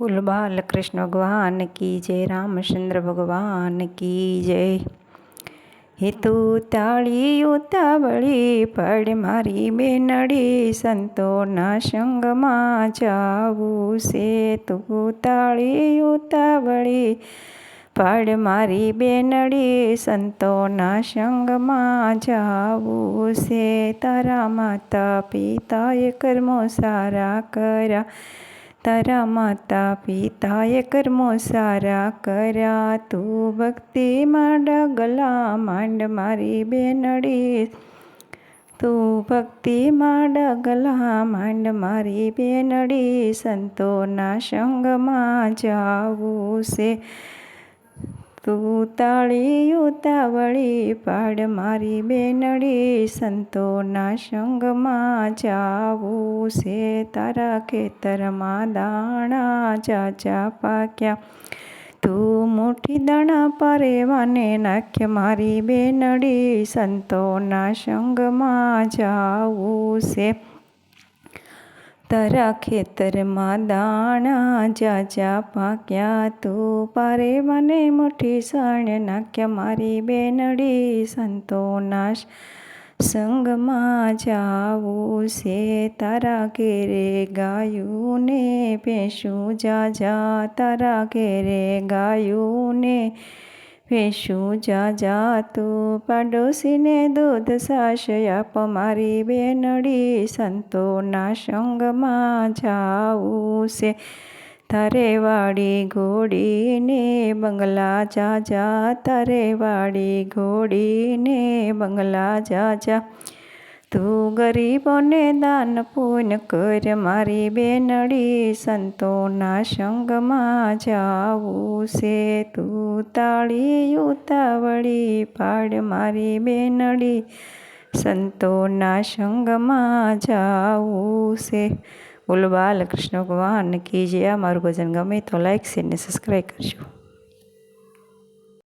બોલ બાલકૃષ્ણ ભગવાન કી જય રામચંદ્ર ભગવાન કી જય. હે તું તાળી ઉતાવળી, પડ મારી બેનડી, સંતોના સંગમાં જાવું છે. તું તાળી ઉતાવળી, પડ મારી બેનડી, સંતોના સંગમાં જાવું છે. તારા માતા પિતાએ કર્મો સારા કર્યા. તારા માતા પિતાએ કર્મો સારા કર્યા તું ભક્તિમાં ગલા માંડ મારી બેનડી. તું ભક્તિમાં ગલા માંડ મારી બેનડી, સંતોના સંગમાં જાવું છે તું તાળી ઉતાવળી, પાડ મારી બેનડી સંતોના સંગમાં જાવું છે. તારા ખેતરમાં દાણા ચાચા પાક્યા. તું મુઠ્ઠી દાણા પરેવાને નાખ્ય મારી બેનડી સંતોના સંગમાં જાવું છે. તારા ખેતરમાં દાણા જાજા પાક્યા તું પારે મને મુઠ્ઠી સણ નાખ્યા મારી બેનડી સંતોના સંગમાં જાવું છે તારા ઘેરે ગાયું ને ભેંસું જાજા તારા ઘેરે ગાયું ને ભેંસું જા જા તું પાડોશીને દૂધ સાસ આપ, મારી બેનડી સંતોના સંગમાં જાવું છે તારે વાળી ઘોડીને બંગલા જા જા તારે વાળી ઘોડીને બંગલા જા જા તું ગરીબોને દાન પૂન કર, મારી બેનડી સંતોના સંગમાં જાવું છે. તું તાળી ઉતાવળી પાડ, મારી બેનડી સંતોના સંગમાં જાવું છે. બોલો બાલકૃષ્ણ ભગવાન કી જે આ મારું ભજન ગમે તો લાઈક શેર ને સબસ્ક્રાઈબ કરજો.